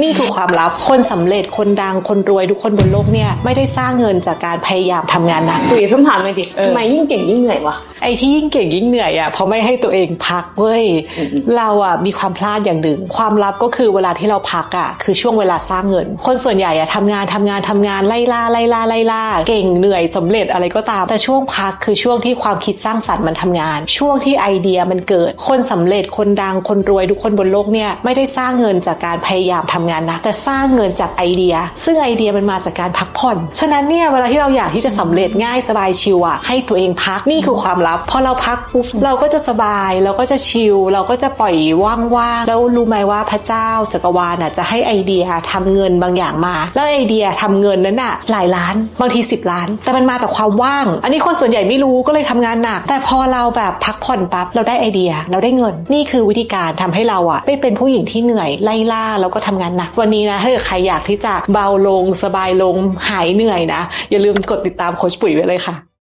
นี่คือความลับ คนสำเร็จ คนดัง คนรวย ทุกคนบนโลกเนี่ยไม่ได้สร้างเงินจากการพยายามทำงานหนักคุยคำถามเลยดิเออทำไมยิ่งเก่งยิ่งเหนื่อยวะ ไอ้ที่ยิ่งเก่งยิ่งเหนื่อยอะเพราะไม่ให้ตัวเองพักเว้ยอืมเราอะมีความพลาดอย่างหนึ่ง ความลับก็คือเวลาที่เราพักอะคือช่วงเวลาสร้างเงิน คนส่วนใหญ่อะทำงานทำงานทำงานไล่ล่าไล่ล่าไล่ล่า เก่งเหนื่อยสำเร็จอะไรก็ตาม แต่ช่วงพักคือช่วงที่ความคิดสร้างสรรค์มันทำงาน ช่วงที่ไอเดียมันเกิด คนสำเร็จ คนดัง คนรวยทุกคนบนโลกเนี่ยไม่ได้สร้างเงินจากการพยายามทำงานนักแต่สร้างเงินจากไอเดีย ซึ่งไอเดียมันมาจากการพักผ่อน ฉะนั้นเนี่ยเวลาที่เราอยากที่จะสำเร็จง่ายสบายชิลอะให้ตัวเองพักนี่คือความลับพอเราพักปุ๊บเราก็จะสบายเราก็จะชิลเราก็จะปล่อยว่างๆแล้วรู้ไหมว่าพระเจ้าจักรวาลน่ะจะให้ไอเดียทำเงินบางอย่างมา แล้วไอเดียทำเงินนั้นน่ะหลายล้านบางที 10 ล้าน แต่มันมาจากความว่าง อันนี้คนส่วนใหญ่ไม่รู้ก็เลยทำงานหนัก แต่พอเราแบบพักผ่อนปั๊บเราได้ไอเดีย เราได้เงิน นี่คือวิธีการทำให้เราอะไม่เป็นผู้หญิงที่เหนื่อยไล่ล่าแล้วก็ทำงานนักวันนี้นะถ้าเกิดใครอยากที่จะเบาลงสบายลงหายเหนื่อยนะ อย่าลืมกดติดตามโคชปุ๋ยไว้เลยค่ะ